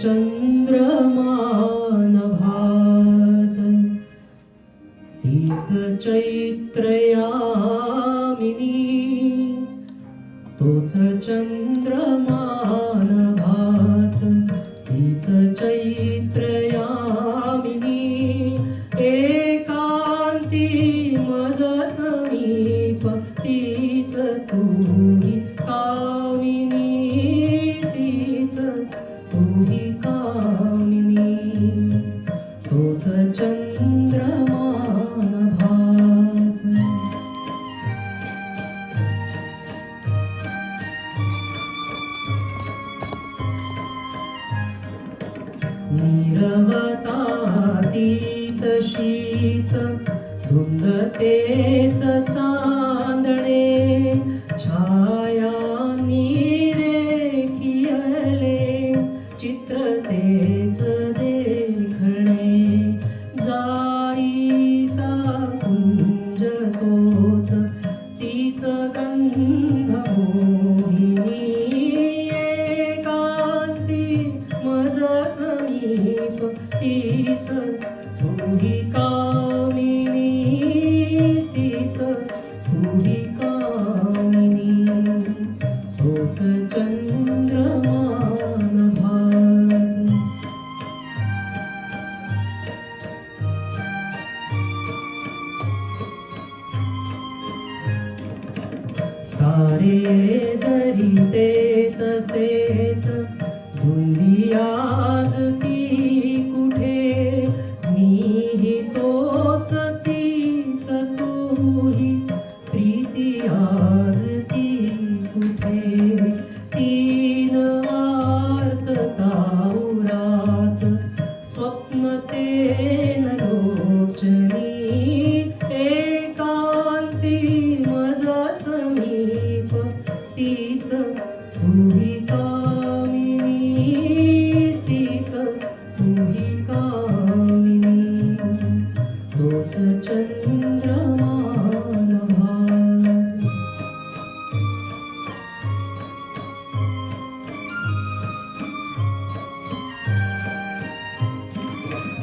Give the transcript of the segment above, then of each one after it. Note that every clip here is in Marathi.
चंद्रमान भात. तीच चैत्रयामिनी तोच चंद्रमान तोच चंद्रमान भात निरवताती तशीच धुंदतेच चांदणे। सारे जरी ते तसेच तीन आर्त तावरात स्वप्न तेन लोचनी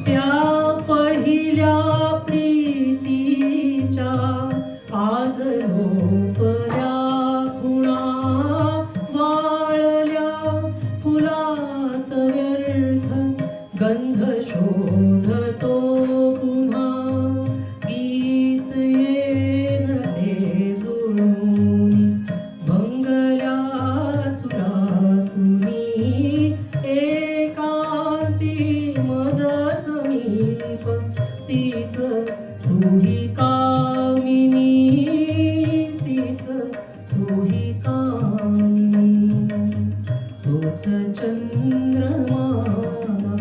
त्या पहिल्या प्रीतीच्या आज लोपल्या खुणा वाळल्या. फुलात व्यर्थ गंध शोधतो पुन्हा. गीत येन ते जुळून भंगल्या सुरातुनी एकांती कामिनी तोच चंद्रमान